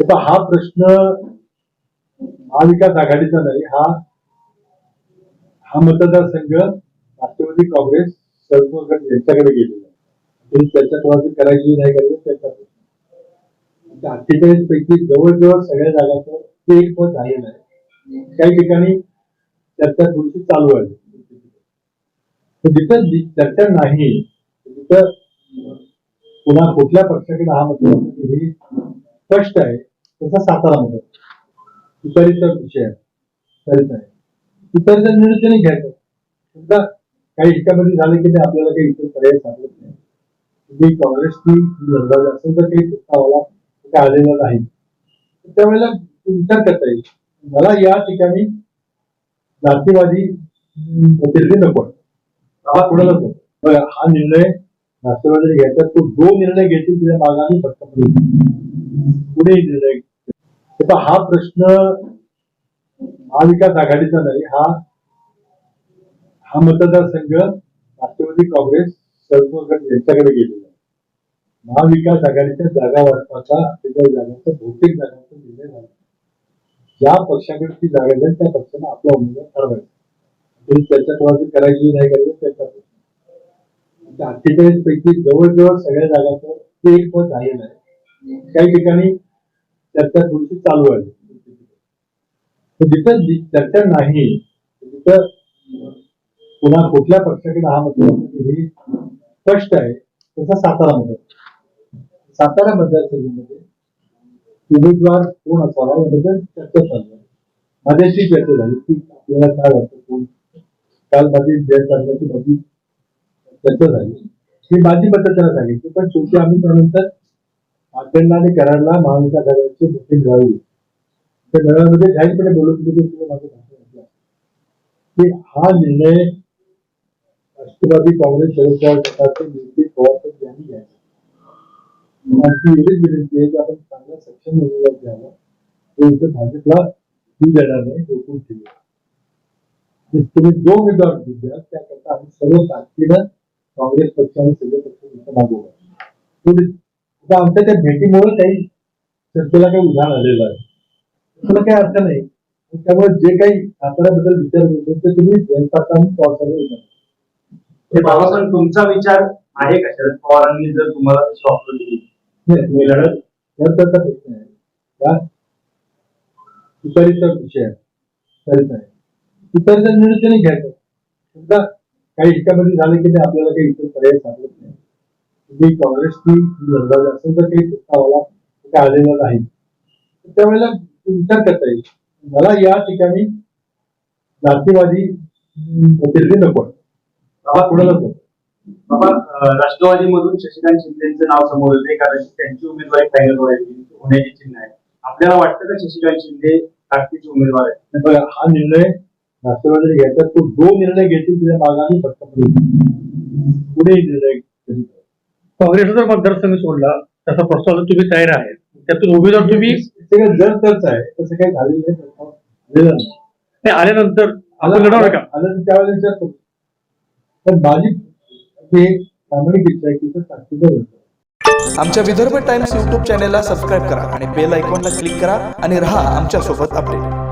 आता हा प्रश्न महाविकास आघाडीचा नाही हा हा मतदारसंघ राष्ट्रवादी काँग्रेस सर्व यांच्याकडे गेलेला आहे. चर्चा कोणाची करायची नाही करायची त्याचा प्रश्न. म्हणजे अठ्ठेचाळीस पैकी जवळजवळ सगळ्या जागांचं ते एक मत झालेलं आहे. काही ठिकाणी चर्चा थोडीशी चालू आहे. तर जिथं चर्चा नाही तिथं पुन्हा कुठल्या पक्षाकडे हा मतदार हे स्पष्ट आहे. तसा सातारा मध्ये. तुतारीचा विषय आहे. तुतारीचा निर्णय त्यांनी घ्यायचा? समजा काही ह्याच्यामध्ये झालं की ते आपल्याला काही इतर पर्याय सापडत नाही. तुम्ही काँग्रेसची लढवावी असेल तर काही प्रस्तावाला आलेला नाही. त्यावेळेला विचार करता येईल. मला या ठिकाणी जातीवादी प्रतिनिधी नको हा कुणालाच नको? हा निर्णय राष्ट्रवादीने घ्यायचा. तो जो निर्णय घेतील त्याच्या मागाने फक्त पुढे निर्णय आता हा प्रश्न महाविकास आघाडीचा नाही हा हा मतदारसंघ राष्ट्रवादी काँग्रेस सर्वगट यांच्याकडे गेलेला आहे. महाविकास आघाडीच्या जागा वाटपाचा अठ्ठेचाळीस जागांचा बहुतेक जागांचा निर्णय झाला. ज्या पक्षाकडे ती जागा जाईल त्या पक्षाने आपला उमेदवार ठरवायचा त्यांनी चर्चा कोणाची करायची नाही करायची त्याचा प्रश्न अठ्ठेचाळीस पैकी जवळजवळ सगळ्या जागांचं ते एक पद झालेलं आहे. काही ठिकाणी चर्चा थोडीशी चालू आहे. जिथं चर्चा नाही तिथं पुन्हा कुठल्या पक्षाकडे हा मतदार हे स्पष्ट आहे तसा सातारा मतदार सातारा मतदारसंघामध्ये उमेदवार कोण असावा याबद्दल चर्चा चालू आहे. माझ्याशी चर्चा झाली की आपल्याला काय वाटतं कोण? काल माझी जय करण्याची माझी चर्चा झाली. ही माझी पद्धत त्याला सांगितली पण शेवटी आम्ही त्यानंतर पाटणला आणि कराडला महाविकास आघाडीची मिटिंग मिळाली त्या मेळाव्यामध्ये जाहीरपणे बोलत होते माझं भाषण ऐकलं. की हा निर्णय राष्ट्रवादी काँग्रेस शरद पवार गटाचे नेते पवार साहेब यांनी घ्यायचा. म्हणून एवढीच विनंती आहे की आपण चांगला सक्षम उमेदवार द्यावा. तो इथं भाजपला ही देणार नाही रोखून ठेवूया म्हणजे तुम्ही जो उमेदवार द्या त्याकरता आम्ही सर्व ताकदीनं काँग्रेस पक्ष आणि सगळे पक्ष इथं मागवला आमच्या त्या भेटीमुळे काही चर्चेला काही उधाण आलेलं आहे. त्याला काही अर्थ नाही. त्यामुळे जे काही साताऱ्याबद्दल विचार करतो ते तुम्ही विचार हे बाबासाहेब तुमचा विचार आहे का? शरद पवारांनी जर तुम्हाला शॉप दिली. नाही, तुम्ही लढत लढताचा प्रश्न आहे. का तुतारीचा विषय आहे. तुतारीचा निर्णय त्यांनी घ्यायचा. समजा काही ह्याच्यामध्ये झालं की नाही आपल्याला काही इतर पर्याय सापडत काँग्रेसची असेल तर आलेला नाही. त्यावेळेला विचार करता येईल. मला या ठिकाणी जातीवादी नको. हा कुणालाच नको? बाबा राष्ट्रवादीमधून शशिकांत शिंदेचं नाव समोर येते कारण की त्यांची उमेदवारी फायनल होण्याची चिन्ह आहे. आपल्याला वाटतं का शशिकांत शिंदे ताकदीचे उमेदवार आहेत? बघा, हा निर्णय राष्ट्रवादीने घ्यायचा तो जो निर्णय घेतील त्याच्या मागाने फक्त पुढे निर्णय घेतील. काँग्रेसचा जर मतदारसंघ सोडला त्याचा प्रस्ताव तुम्ही तयार आहे. त्यातून उमेदवार तुम्ही जर तरच आहे. तसं काही झालेलं नाही. हे आल्यानंतर आपण लढवणार का? आलं तर त्यावेळेला विचार करू पण माझी हे प्रामाणिक इच्छा आहे की इथं ताकदीचं. आमच्या विदर्भ टाइम्स यूट्यूब चॅनेलला सबस्क्राईब करा आणि बेल आयकॉनला क्लिक करा आणि रहा आमच्यासोबत अपडेट.